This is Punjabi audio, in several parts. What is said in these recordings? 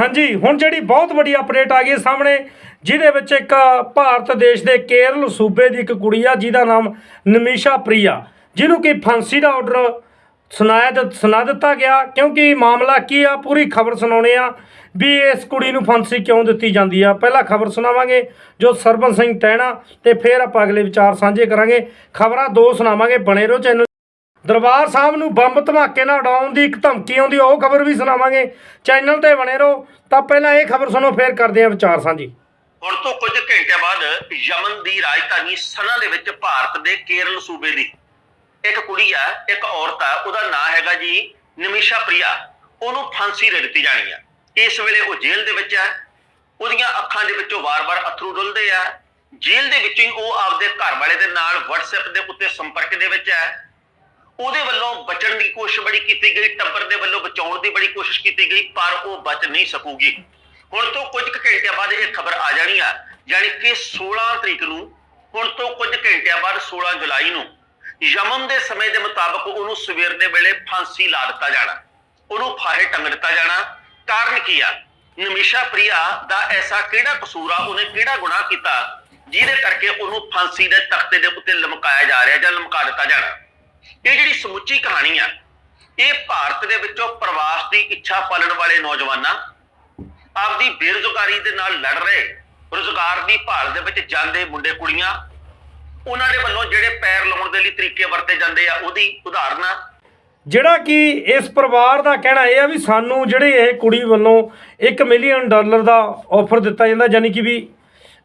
ਹਾਂਜੀ, ਹੁਣ ਜਿਹੜੀ ਬਹੁਤ ਵੱਡੀ ਅਪਡੇਟ ਆ ਗਈ ਹੈ ਸਾਹਮਣੇ, ਜਿਹਦੇ ਵਿੱਚ ਇੱਕ ਭਾਰਤ ਦੇਸ਼ ਦੇ ਕੇਰਲ ਸੂਬੇ ਦੀ ਇੱਕ ਕੁੜੀ ਆ, ਜਿਹਦਾ ਨਾਮ ਨਮੀਸ਼ਾ ਪ੍ਰਿਆ, ਜਿਹਨੂੰ ਕਿ ਫਾਂਸੀ ਦਾ ਆਰਡਰ ਸੁਣਾਇਆ ਦਿੱਤ- ਸੁਣਾ ਦਿੱਤਾ ਗਿਆ, ਕਿਉਂਕਿ ਮਾਮਲਾ ਕੀ ਆ, ਪੂਰੀ ਖਬਰ ਸੁਣਾਉਣੇ ਆ ਵੀ ਇਸ ਕੁੜੀ ਨੂੰ ਫਾਂਸੀ ਕਿਉਂ ਦਿੱਤੀ ਜਾਂਦੀ ਆ। ਪਹਿਲਾਂ ਖਬਰ ਸੁਣਾਵਾਂਗੇ, ਜੋ ਸਰਬਨ ਸਿੰਘ ਟਹਿਣਾ, ਤੇ ਫਿਰ ਆਪਾਂ ਅਗਲੇ ਵਿਚਾਰ ਸਾਂਝੇ ਕਰਾਂਗੇ। ਖਬਰਾਂ ਦੋ ਸੁਣਾਵਾਂਗੇ, ਬਣੇ ਰਹੋ ਚੈਨਲ ਦਰਬਾਰ ਸਾਹਿਬ ਨੂੰ ਬੰਬ ਧਮਾਕੇ ਨਾਲ ਉਡਾਉਣ ਦੀ ਇੱਕ ਧਮਕੀ ਆਉਂਦੀ, ਉਹ ਖਬਰ ਵੀ ਸੁਣਾਵਾਂਗੇ। ਚੈਨਲ ਤੇ ਬਣੇ ਰਹੋ, ਤਾਂ ਪਹਿਲਾਂ ਇਹ ਖਬਰ ਸੁਣੋ, ਫਿਰ ਕਰਦੇ ਆ ਵਿਚਾਰ ਸਾਂਝੀ। ਹੁਣ ਤੋਂ ਕੁਝ ਘੰਟਿਆਂ ਬਾਅਦ ਯਮਨ ਦੀ ਰਾਜਧਾਨੀ ਸਨਾ ਦੇ ਵਿੱਚ ਭਾਰਤ ਦੇ ਕੇਰਲ ਸੂਬੇ ਦੀ ਇੱਕ ਕੁੜੀ ਆ, ਇੱਕ ਔਰਤ ਆ, ਉਹਦਾ ਨਾਂ ਹੈਗਾ ਜੀ ਨਿਮਿਸ਼ਾ ਪ੍ਰਿਆ। ਉਹਨੂੰ ਫਾਂਸੀ ਦੇ ਦਿੱਤੀ ਜਾਣੀ ਆ। ਇਸ ਵੇਲੇ ਉਹ ਜੇਲ੍ਹ ਦੇ ਵਿੱਚ ਆ। ਉਹਦੀਆਂ ਅੱਖਾਂ ਦੇ ਵਿੱਚੋਂ ਵਾਰ-ਵਾਰ ਅਥਰੂ ਡੁੱਲਦੇ ਆ। ਜੇਲ੍ਹ ਦੇ ਵਿੱਚੋਂ ਹੀ ਉਹ ਆਪਦੇ ਘਰ ਵਾਲੇ ਦੇ ਨਾਲ WhatsApp ਦੇ ਉੱਤੇ ਸੰਪਰਕ ਦੇ ਵਿੱਚ ਹੈ ਉਹਦੇ ਵੱਲੋਂ ਬਚਣ ਦੀ ਕੋਸ਼ਿਸ਼ ਬੜੀ ਕੀਤੀ ਗਈ, ਟੱਬਰ ਦੇ ਵੱਲੋਂ ਬਚਾਉਣ ਦੀ ਬੜੀ ਕੋਸ਼ਿਸ਼ ਕੀਤੀ ਗਈ, ਪਰ ਉਹ ਬਚ ਨਹੀਂ ਸਕੂਗੀ। ਹੁਣ ਤੋਂ ਕੁਝ ਕੁ ਘੰਟਿਆਂ ਬਾਅਦ ਇਹ ਖਬਰ ਆ ਜਾਣੀ ਆ, ਯਾਨੀ ਕਿ 16 ਤਰੀਕ ਨੂੰ, ਹੁਣ ਤੋਂ ਕੁਝ ਘੰਟਿਆਂ ਬਾਅਦ 16 ਜੁਲਾਈ ਨੂੰ, ਯਮਨ ਦੇ ਸਮੇਂ ਦੇ ਮੁਤਾਬਕ ਉਹਨੂੰ ਸਵੇਰ ਦੇ ਵੇਲੇ ਫਾਂਸੀ ਲਾ ਦਿੱਤਾ ਜਾਣਾ, ਉਹਨੂੰ ਫਾਹੇ ਟੰਗ ਦਿੱਤਾ ਜਾਣਾ। ਕਾਰਨ ਕੀ ਆ? ਨਮੀਸ਼ਾ ਪ੍ਰਿਆ ਦਾ ਐਸਾ ਕਿਹੜਾ ਕਸੂਰ ਆ? ਉਹਨੇ ਕਿਹੜਾ ਗੁਨਾਹ ਕੀਤਾ? ਜਿਹਦੇ ਕਰਕੇ ਉਹਨੂੰ ਫਾਂਸੀ ਦੇ ਤਖਤੇ ਦੇ ਉੱਤੇ ਲਮਕਾਇਆ ਜਾ ਰਿਹਾ ਜਾਂ ਲਮਕਾ ਦਿੱਤਾ ਜਾਣਾ। ਇਹ ਜਿਹੜੀ ਸਮੁੱਚੀ ਕਹਾਣੀ ਆ, ਇਹ ਭਾਰਤ ਦੇ ਵਿੱਚੋਂ ਪ੍ਰਵਾਸ ਦੀ ਇੱਛਾ ਪਾਲਣ ਵਾਲੇ ਨੌਜਵਾਨਾਂ ਆਪਦੀ ਬੇਰੁਜ਼ਗਾਰੀ ਦੇ ਨਾਲ ਲੜ ਰਹੇ, ਰੁਜ਼ਗਾਰ ਦੀ ਭਾਲ ਦੇ ਵਿੱਚ ਜਾਂਦੇ ਮੁੰਡੇ ਕੁੜੀਆਂ, ਉਹਨਾਂ ਦੇ ਵੱਲੋਂ ਜਿਹੜੇ ਪੈਰ ਲਾਉਣ ਦੇ ਲਈ ਤਰੀਕੇ ਵਰਤੇ ਜਾਂਦੇ ਆ, ਉਹਦੀ ਉਦਾਹਰਨਾਂ। ਜਿਹੜਾ ਕਿ ਇਸ ਪਰਿਵਾਰ ਦਾ ਕਹਿਣਾ ਇਹ ਆ ਵੀ ਸਾਨੂੰ ਜਿਹੜੇ ਇਹ ਕੁੜੀ ਵੱਲੋਂ 1 ਮਿਲੀਅਨ ਡਾਲਰ ਦਾ ਆਫਰ ਦਿੱਤਾ ਜਾਂਦਾ ਯਾਨੀ ਕਿ ਵੀ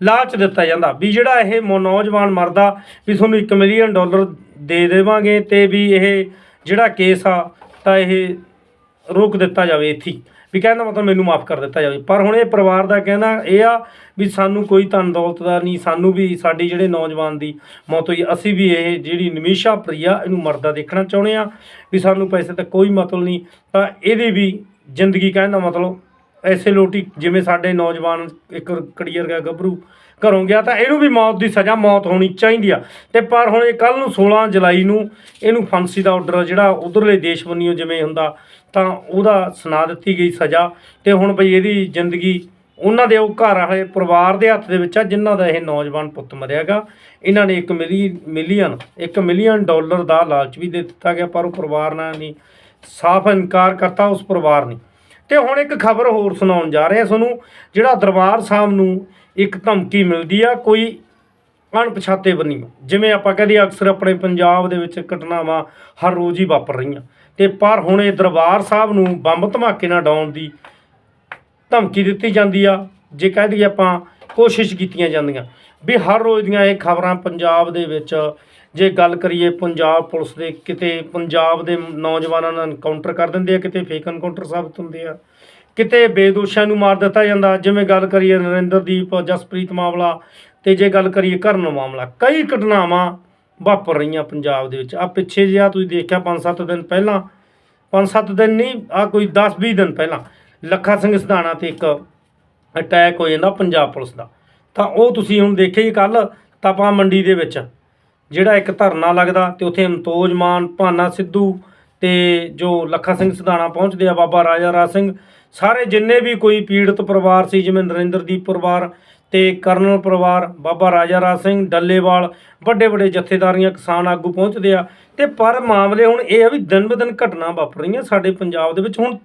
ਲਾਲਚ ਦਿੱਤਾ ਜਾਂਦਾ, ਵੀ ਜਿਹੜਾ ਇਹ ਨੌਜਵਾਨ ਮਰਦਾ, ਵੀ ਤੁਹਾਨੂੰ 1 ਮਿਲੀਅਨ ਡਾਲਰ ਦੇ ਦੇਵਾਂਗੇ ਤੇ ਵੀ ਇਹ ਜਿਹੜਾ ਕੇਸ ਆ, ਤਾਂ ਇਹ ਰੋਕ ਦਿੱਤਾ ਜਾਵੇ ਇੱਥੇ ਵੀ ਕਹਿੰਦਾ ਮਤਲਬ ਮੈਨੂੰ ਮਾਫ ਕਰ ਦਿੱਤਾ ਜਾਵੇ। ਪਰ ਹੁਣ ਇਹ ਪਰਿਵਾਰ ਦਾ ਕਹਿਣਾ ਇਹ ਆ ਵੀ ਸਾਨੂੰ ਕੋਈ ਧਨ ਦੌਲਤ ਦਾ ਨਹੀਂ, ਸਾਨੂੰ ਵੀ ਸਾਡੀ ਜਿਹੜੇ ਨੌਜਵਾਨ ਦੀ ਮੌਤ ਹੋਈ, ਅਸੀਂ ਵੀ ਇਹ ਜਿਹੜੀ ਨਿਮੀਸ਼ਾ ਪ੍ਰਿਆ, ਇਹਨੂੰ ਮਰਦਾ ਦੇਖਣਾ ਚਾਹੁੰਦੇ ਆ ਵੀ ਸਾਨੂੰ ਪੈਸੇ ਤਾਂ ਕੋਈ ਮਤਲਬ ਨਹੀਂ। ਤਾਂ ਇਹਦੀ ਵੀ ਜ਼ਿੰਦਗੀ ਕਹਿਣ ਦਾ ਮਤਲਬ ਐਸੇ ਲੋਟੀ ਜਿਵੇਂ ਸਾਡੇ ਨੌਜਵਾਨ ਇੱਕ ਕੜੀਅਰ ਗਿਆ ਗੱਭਰੂ ਘਰੋਂ ਗਿਆ ਤਾਂ ਇਹਨੂੰ ਵੀ ਮੌਤ ਦੀ ਸਜ਼ਾ ਮੌਤ ਹੋਣੀ ਚਾਹੀਦੀ ਆ। ਤੇ ਪਰ ਹੁਣ ਇਹ ਕੱਲ ਨੂੰ 16 ਜੁਲਾਈ ਨੂੰ ਇਹਨੂੰ ਫਾਂਸੀ ਦਾ ਆਰਡਰ ਜਿਹੜਾ ਉਧਰਲੇ ਦੇਸ਼ ਬੰਨਿਓ ਜਿਵੇਂ ਹੁੰਦਾ, ਤਾਂ ਉਹਦਾ ਸੁਣਾ ਦਿੱਤੀ ਗਈ ਸਜ਼ਾ। ਤੇ ਹੁਣ ਬਈ ਇਹਦੀ ਜ਼ਿੰਦਗੀ ਉਹਨਾਂ ਦੇ ਉਹ ਘਰ ਵਾਲੇ ਪਰਿਵਾਰ ਦੇ ਹੱਥ ਦੇ ਵਿੱਚ ਆ, ਜਿਨ੍ਹਾਂ ਦਾ ਇਹ ਨੌਜਵਾਨ ਪੁੱਤ ਮਰਿਆਗਾ ਇਹਨਾਂ ਨੇ 1 ਮਿਲੀ, ਮਿਲੀਅਨ 1 ਮਿਲੀਅਨ ਡਾਲਰ ਦਾ ਲਾਲਚ ਵੀ ਦੇ ਦਿੱਤਾ ਗਿਆ, ਪਰ ਉਹ ਪਰਿਵਾਰ ਨਾਲ ਨਹੀਂ, ਸਾਫ਼ ਇਨਕਾਰ ਕਰਤਾ, ਉਸ ਪਰਿਵਾਰ ਨੇ। ਤੇ ਹੁਣ ਇੱਕ ਖਬਰ ਹੋਰ ਸੁਣਾਉਣ ਜਾ ਰਹੇ ਹਾਂ ਤੁਹਾਨੂੰ, ਜਿਹੜਾ ਦਰਬਾਰ ਸਾਹਿਬ ਨੂੰ ਇੱਕ ਧਮਕੀ ਮਿਲਦੀ ਆ, ਕੋਈ ਅਣਪਛਾਤੇ ਬੰਨੀ। ਜਿਵੇਂ ਆਪਾਂ ਕਹਦੇ ਅਕਸਰ ਆਪਣੇ ਪੰਜਾਬ ਦੇ ਵਿੱਚ ਘਟਨਾਵਾਂ ਹਰ ਰੋਜ਼ ਹੀ ਵਾਪਰ ਰਹੀਆਂ। ਤੇ ਪਰ ਹੁਣ ਇਹ ਦਰਬਾਰ ਸਾਹਿਬ ਨੂੰ ਬੰਬ ਧਮਾਕੇ ਨਾਲ ਡਾਉਣ ਦੀ ਧਮਕੀ ਦਿੱਤੀ ਜਾਂਦੀ ਆ, ਜੇ ਕਹਿ ਦਈਏ ਆਪਾਂ ਕੋਸ਼ਿਸ਼ ਕੀਤੀਆਂ ਜਾਂਦੀਆਂ। ਵੀ ਹਰ ਰੋਜ਼ ਦੀਆਂ ਇਹ ਖਬਰਾਂ ਪੰਜਾਬ ਦੇ ਵਿੱਚ, ਜੇ ਗੱਲ ਕਰੀਏ ਪੰਜਾਬ ਪੁਲਿਸ ਦੇ, ਕਿਤੇ ਪੰਜਾਬ ਦੇ ਨੌਜਵਾਨਾਂ ਨਾਲ ਐਨਕਾਊਂਟਰ ਕਰ ਦਿੰਦੇ ਆ, ਕਿਤੇ ਫੇਕ ਐਨਕਾਊਂਟਰ ਸਾਬਤ ਹੁੰਦੇ ਆ, ਕਿਤੇ ਬੇਦੋਸ਼ਾਂ ਨੂੰ ਮਾਰ ਦਿੱਤਾ ਜਾਂਦਾ, ਜਿਵੇਂ ਗੱਲ ਕਰੀਏ ਨਰਿੰਦਰਦੀਪ, ਜਸਪ੍ਰੀਤ ਮਾਮਲਾ, ਤੇ ਜੇ ਗੱਲ ਕਰੀਏ ਕਰਨ ਮਾਮਲਾ, ਕਈ ਘਟਨਾਵਾਂ ਵਾਪਰ ਰਹੀਆਂ ਪੰਜਾਬ ਦੇ ਵਿੱਚ। ਆ ਪਿੱਛੇ ਜਿਹਾ ਤੁਸੀਂ ਦੇਖਿਆ 5-7 ਦਿਨ ਪਹਿਲਾਂ 5-7 ਦਿਨ ਨਹੀਂ ਆ ਕੋਈ 10-20 ਦਿਨ ਪਹਿਲਾਂ, ਲੱਖਾ ਸਿੰਘ ਸਿਧਾਣਾ ਤੇ ਇੱਕ ਅਟੈਕ ਹੋ ਜਾਂਦਾ ਪੰਜਾਬ ਪੁਲਿਸ ਦਾ। ਤਾਂ ਉਹ ਤੁਸੀਂ ਹੁਣ ਦੇਖਿਆ ਹੀ ਕੱਲ ਤਪਾ ਮੰਡੀ ਦੇ ਵਿੱਚ, ਜਿਹੜਾ ਇੱਕ ਧਰਨਾ ਲੱਗਦਾ ਤੇ ਉੱਥੇ ਅੰਤੋਜ ਮਾਨ, ਭਾਨਾ ਸਿੱਧੂ ਤੇ ਜੋ ਲੱਖਾ ਸਿੰਘ ਸਿਧਾਣਾ ਪਹੁੰਚਦੇ ਆ, ਬਾਬਾ ਰਾਜਾ ਰਾਜ ਸਿੰਘ, ਸਾਰੇ ਜਿੰਨੇ ਵੀ ਕੋਈ ਪੀੜਤ ਪਰਿਵਾਰ ਸੀ, ਜਿਵੇਂ ਨਰਿੰਦਰਦੀਪ ਪਰਿਵਾਰ ਤੇ ਕਰਨਲ ਪਰਿਵਾਰ, ਬਾਬਾ ਰਾਜਾ ਰਾਜ ਸਿੰਘ, ਡੱਲੇਵਾਲ ਵੱਡੇ ਵੱਡੇ ਜਥੇਦਾਰੀਆਂ ਕਿਸਾਨ ਆਗੂ ਪਹੁੰਚਦੇ ਆ। ਤੇ ਪਰ ਮਾਮਲੇ ਹੁਣ ਇਹ ਆ ਵੀ ਦਿਨ ਬ ਦਿਨ ਘਟਨਾ ਵਾਪਰ ਰਹੀਆਂ ਸਾਡੇ ਪੰਜਾਬ ਦੇ ਵਿੱਚ। ਹੁਣ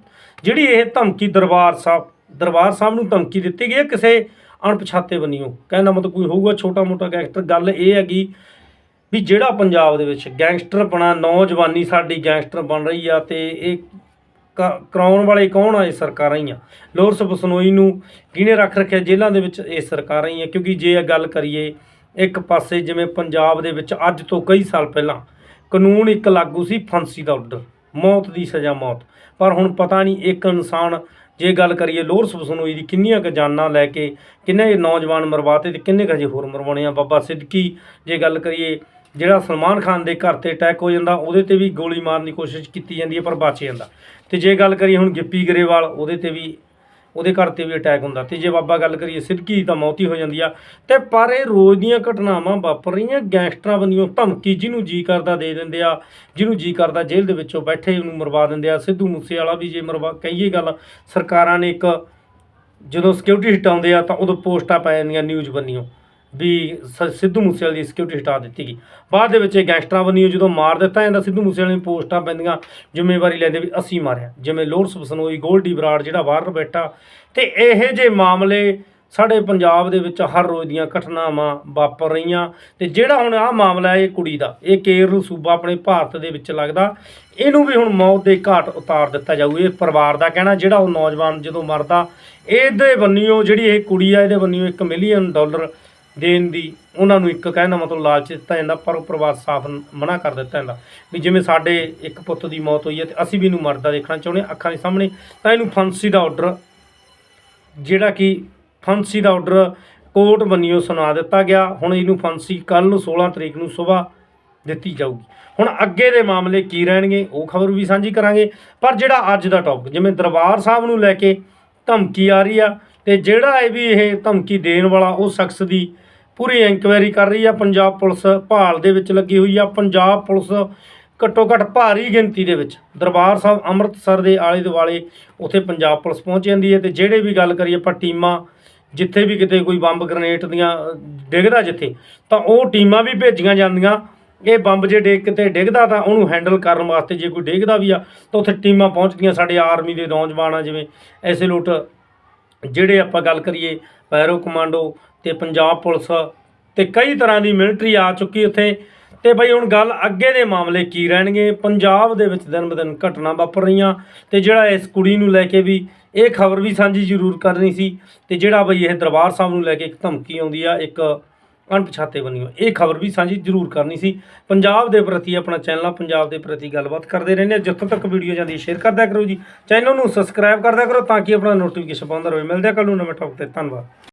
ਜਿਹੜੀ ਇਹ ਧਮਕੀ ਦਰਬਾਰ ਸਾਹਿਬ ਦਰਬਾਰ ਸਾਹਿਬ ਨੂੰ ਧਮਕੀ ਦਿੱਤੀ ਗਈ ਹੈ, ਕਿਸੇ ਅਣਪਛਾਤੇ ਬੰਨਿਓ। ਕਹਿੰਦਾ ਮਤਲਬ ਕੋਈ ਹੋਊਗਾ ਛੋਟਾ ਮੋਟਾ ਗੈਂਗਸਟਰ ਗੱਲ ਇਹ ਹੈਗੀ ਵੀ ਜਿਹੜਾ ਪੰਜਾਬ ਦੇ ਵਿੱਚ ਗੈਂਗਸਟਰ ਬਣਾ, ਨੌਜਵਾਨੀ ਸਾਡੀ ਗੈਂਗਸਟਰ ਬਣ ਰਹੀ ਆ ਤੇ ਇਹ ਕ- ਕਰਾਉਣ ਵਾਲੇ ਕੌਣ ਆ? ਇਹ ਸਰਕਾਰਾਂ ਹੀ ਆ। ਲੋਰਸ ਬਸਨੋਈ ਨੂੰ ਕਿਹਨੇ ਰੱਖ ਰੱਖਿਆ? ਜੇਲ੍ਹਾਂ ਦੇ ਵਿੱਚ ਇਹ ਸਰਕਾਰਾਂ ਹੀ ਆ। ਕਿਉਂਕਿ ਜੇ ਇਹ ਗੱਲ ਕਰੀਏ, ਇੱਕ ਪਾਸੇ ਜਿਵੇਂ ਪੰਜਾਬ ਦੇ ਵਿੱਚ ਅੱਜ ਤੋਂ ਕਈ ਸਾਲ ਪਹਿਲਾਂ ਕਾਨੂੰਨ ਇੱਕ ਲਾਗੂ ਸੀ ਫਾਂਸੀ ਦਾ ਆਰਡਰ ਮੌਤ ਦੀ ਸਜ਼ਾ ਮੌਤ। ਪਰ ਹੁਣ ਪਤਾ ਨਹੀਂ ਇੱਕ ਇਨਸਾਨ ਜੇ ਗੱਲ ਕਰੀਏ ਲੋਰਸ ਬਸਨੋਈ ਦੀ ਕਿੰਨੀਆਂ ਕੁ ਜਾਨਾਂ ਲੈ ਕੇ ਕਿੰਨੇ ਨੌਜਵਾਨ ਮਰਵਾਤੇ ਤੇ ਕਿੰਨੇ ਕੁ ਹਜੇ ਹੋਰ ਮਰਵਾਉਣੇ ਆ? ਬਾਬਾ ਸਿੱਦਕੀ ਜੇ ਗੱਲ ਕਰੀਏ ਜਿਹੜਾ ਸਲਮਾਨ ਖਾਨ ਦੇ ਘਰ ਤੇ ਅਟੈਕ ਹੋ ਜਾਂਦਾ, ਉਹਦੇ ਤੇ ਵੀ ਗੋਲੀ ਮਾਰਨ ਦੀ ਕੋਸ਼ਿਸ਼ ਕੀਤੀ ਜਾਂਦੀ ਹੈ ਪਰ ਬਚ ਜਾਂਦਾ। ਤੇ ਜੇ ਗੱਲ ਕਰੀਏ ਹੁਣ ਗਿੱਪੀ ਗਰੇਵਾਲ, ਉਹਦੇ ਤੇ ਵੀ ਉਹਦੇ ਘਰ ਤੇ ਵੀ ਅਟੈਕ ਹੁੰਦਾ ਤੇ ਜੇ ਬਾਬਾ ਗੱਲ ਕਰੀਏ ਸਿੱਧਕੀ ਦੀ ਤਾਂ ਮੌਤ ਹੀ ਹੋ ਜਾਂਦੀ ਆ। ਤੇ ਪਰ ਇਹ ਰੋਜ਼ ਦੀਆਂ ਘਟਨਾਵਾਂ ਵਾਪਰ ਰਹੀਆਂ। ਗੈਂਗਸਟਰਾਂ ਬੰਨਿਓ ਧਮਕੀ ਜਿਹਨੂੰ ਜੀ ਕਰਦਾ ਦੇ ਦਿੰਦੇ ਆ, ਜਿਹਨੂੰ ਜੀ ਕਰਦਾ ਜੇਲ੍ਹ ਦੇ ਵਿੱਚੋਂ ਬੈਠੇ ਉਹਨੂੰ ਮਰਵਾ ਦਿੰਦੇ ਆ। ਸਿੱਧੂ ਮੂਸੇ ਵਾਲਾ ਵੀ ਜੇ ਮਰਵਾ, ਕਹੀਏ ਗੱਲ, ਸਰਕਾਰਾਂ ਨੇ ਇੱਕ ਜਦੋਂ ਸਿਕਿਉਰਿਟੀ ਹਟਾਉਂਦੇ ਆ ਤਾਂ ਉਦੋਂ ਪੋਸਟਾਂ ਪੈ ਜਾਂਦੀਆਂ ਨਿਊਜ਼ ਬੰਨਿਓ। ਵੀ ਸਿੱਧੂ ਮੂਸੇਵਾਲੇ ਦੀ ਸਿਕਿਉਰਿਟੀ ਹਟਾ ਦਿੱਤੀ ਗਈ। ਬਾਅਦ ਦੇ ਵਿੱਚ ਇਹ ਗੈਂਗਸਟਰਾਂ ਬੰਨਿਓ ਜਦੋਂ ਮਾਰ ਦਿੱਤਾ ਜਾਂਦਾ, ਸਿੱਧੂ ਮੂਸੇਵਾਲੇ ਨੂੰ ਪੋਸਟਾਂ ਪੈਂਦੀਆਂ, ਜ਼ਿੰਮੇਵਾਰੀ ਲੈਂਦੇ ਵੀ ਅਸੀਂ ਮਾਰਿਆ। ਜਿਵੇਂ ਲੋਰਸ ਬਸਨੋਈ ਗੋਲਡੀ ਬਰਾੜ ਜਿਹੜਾ ਬਾਹਰ ਬੈਠਾ। ਤੇ ਇਹ ਜੇ ਮਾਮਲੇ ਸਾਡੇ ਪੰਜਾਬ ਦੇ ਵਿੱਚ ਹਰ ਰੋਜ਼ ਦੀਆਂ ਘਟਨਾਵਾਂ ਵਾਪਰ ਰਹੀਆਂ, ਤੇ ਜਿਹੜਾ ਹੁਣ ਆਹ ਮਾਮਲਾ ਹੈ ਇਹ ਕੁੜੀ ਦਾ, ਇਹ ਕੇਰਲ ਸੂਬਾ ਆਪਣੇ ਭਾਰਤ ਦੇ ਵਿੱਚ ਲੱਗਦਾ, ਇਹਨੂੰ ਵੀ ਹੁਣ ਮੌਤ ਦੇ ਘਾਟ ਉਤਾਰ ਦਿੱਤਾ ਜਾਊ, ਇਹ ਪਰਿਵਾਰ ਦਾ ਕਹਿਣਾ, ਜਿਹੜਾ ਉਹ ਨੌਜਵਾਨ ਜਦੋਂ ਮਰਦਾ, ਇਹਦੇ ਬੰਨਿਓ ਜਿਹੜੀ ਇਹ ਕੁੜੀ ਆ, ਇਹਦੇ ਬੰਨਿਓ 1 ਮਿਲੀਅਨ ਡਾਲਰ ਦੇਣ ਦੀ, ਉਹਨਾਂ ਨੂੰ ਇੱਕ ਕਹਿਣ ਦਾ ਮਤਲਬ ਲਾਲਚ ਦਿੱਤਾ ਜਾਂਦਾ, ਪਰ ਉਹ ਪਰਿਵਾਰ ਸਾਫ਼ ਮਨਾ ਕਰ ਦਿੱਤਾ ਜਾਂਦਾ। ਵੀ ਜਿਵੇਂ ਸਾਡੇ ਇੱਕ ਪੁੱਤ ਦੀ ਮੌਤ ਹੋਈ ਹੈ ਤੇ ਅਸੀਂ ਵੀ ਇਹਨੂੰ ਮਰਦਾ ਦੇਖਣਾ ਚਾਹੁੰਦੇ ਹਾਂ ਅੱਖਾਂ ਦੇ ਸਾਹਮਣੇ, ਤਾਂ ਇਹਨੂੰ ਫਾਂਸੀ ਦਾ ਆਰਡਰ ਜਿਹੜਾ ਕਿ ਫਾਂਸੀ ਦਾ ਆਰਡਰ ਕੋਰਟ ਬੰਨਿਓ ਸੁਣਾ ਦਿੱਤਾ ਗਿਆ। ਹੁਣ ਇਹਨੂੰ ਫਾਂਸੀ ਕੱਲ ਨੂੰ 16 ਤਰੀਕ ਨੂੰ ਸਵੇਰ ਦਿੱਤੀ ਜਾਊਗੀ। ਹੁਣ ਅੱਗੇ ਦੇ ਮਾਮਲੇ ਕੀ ਰਹਿਣਗੇ, ਉਹ ਖਬਰ ਵੀ ਸਾਂਝੀ ਕਰਾਂਗੇ। ਪਰ ਜਿਹੜਾ ਅੱਜ ਦਾ ਟੌਪਿਕ ਜਿਵੇਂ ਦਰਬਾਰ ਸਾਹਿਬ ਨੂੰ ਲੈ ਕੇ ਧਮਕੀ ਆ ਰਹੀ ਆ, ਤੇ ਜਿਹੜਾ ਇਹ ਵੀ ਇਹ ਧਮਕੀ ਦੇਣ ਵਾਲਾ ਉਹ ਸ਼ਖਸ ਦੀ ਪੂਰੀ ਇਨਕੁਆਇਰੀ ਕਰ ਰਹੀ ਆ, ਪੰਜਾਬ ਪੁਲਿਸ ਭਾਲ ਦੇ ਵਿੱਚ ਲੱਗੀ ਹੋਈ ਆ। ਪੰਜਾਬ ਪੁਲਿਸ ਘੱਟੋ ਘੱਟ ਭਾਰੀ ਗਿਣਤੀ ਦੇ ਵਿੱਚ ਦਰਬਾਰ ਸਾਹਿਬ ਅੰਮ੍ਰਿਤਸਰ ਦੇ ਆਲੇ ਦੁਆਲੇ ਉੱਥੇ ਪੰਜਾਬ ਪੁਲਿਸ ਪਹੁੰਚ ਜਾਂਦੀ ਹੈ ਤੇ ਜਿਹੜੇ ਵੀ ਗੱਲ ਕਰੀਏ ਆਪਾਂ ਟੀਮਾਂ, ਜਿੱਥੇ ਵੀ ਕਿਤੇ ਕੋਈ ਬੰਬ ਗ੍ਰਨੇਡ ਦੀਆਂ ਡਿੱਗਦਾ ਜਿੱਥੇ, ਤਾਂ ਉਹ ਟੀਮਾਂ ਵੀ ਭੇਜੀਆਂ ਜਾਂਦੀਆਂ। ਇਹ ਬੰਬ ਜੇ ਡਿੱਗ ਕਿਤੇ ਡਿੱਗਦਾ ਤਾਂ ਉਹਨੂੰ ਹੈਂਡਲ ਕਰਨ ਵਾਸਤੇ ਜੇ ਕੋਈ ਡਿੱਗਦਾ ਵੀ ਆ, ਤਾਂ ਉੱਥੇ ਟੀਮਾਂ ਪਹੁੰਚਦੀਆਂ ਸਾਡੇ ਆਰਮੀ ਦੇ ਨੌਜਵਾਨ ਆ ਜਿਵੇਂ ਐਸੇ ਲੋਟ, ਜਿਹੜੇ ਆਪਾਂ ਗੱਲ ਕਰੀਏ ਪੈਰੋ ਕਮਾਂਡੋ ਤੇ ਪੰਜਾਬ ਪੁਲਿਸ ਤੇ ਕਈ ਤਰ੍ਹਾਂ ਦੀ ਮਿਲਟਰੀ ਆ ਚੁੱਕੀ ਉੱਥੇ। ਤੇ ਬਈ ਹੁਣ ਗੱਲ ਅੱਗੇ ਦੇ ਮਾਮਲੇ ਕੀ ਰਹਿਣਗੇ? ਪੰਜਾਬ ਦੇ ਵਿੱਚ ਦਿਨ ਬ ਦਿਨ ਘਟਨਾ ਵਾਪਰ ਰਹੀਆਂ ਤੇ ਜਿਹੜਾ ਇਸ ਕੁੜੀ ਨੂੰ ਲੈ ਕੇ ਵੀ ਇਹ ਖਬਰ ਵੀ ਸਾਂਝੀ ਜ਼ਰੂਰ ਕਰਨੀ ਸੀ ਤੇ ਜਿਹੜਾ ਬਈ ਇਹ ਦਰਬਾਰ ਸਾਹਿਬ ਨੂੰ ਲੈ ਕੇ ਇੱਕ ਧਮਕੀ ਆਉਂਦੀ ਆ, ਇੱਕ ਅਣਪਛਾਤੇ ਬਣੀਓ ਇਹ ਖਬਰ ਵੀ ਸਾਂਝੀ ਜ਼ਰੂਰ ਕਰਨੀ ਸੀ। ਪੰਜਾਬ ਦੇ ਪ੍ਰਤੀ ਆਪਣਾ ਚੈਨਲ ਆ, ਪੰਜਾਬ ਦੇ ਪ੍ਰਤੀ ਗੱਲਬਾਤ ਕਰਦੇ ਰਹਿੰਦੇ ਹਾਂ ਜਿੱਥੋਂ ਤੱਕ ਵੀਡੀਓ ਜਾਂਦੀ ਹੈ ਸ਼ੇਅਰ ਕਰਦਿਆ ਕਰੋ ਜੀ। ਚੈਨਲ ਨੂੰ ਸਬਸਕ੍ਰਾਈਬ ਕਰਦਿਆ ਕਰੋ ਤਾਂ ਕਿ ਆਪਣਾ ਨੋਟੀਫਿਕੇਸ਼ਨ ਪਾਉਂਦਾ ਰਹੇ। ਮਿਲਦੇ ਆ ਕੱਲ ਨੂੰ ਨਵੇਂ ਟੌਪਿਕ ਤੇ। ਧੰਨਵਾਦ।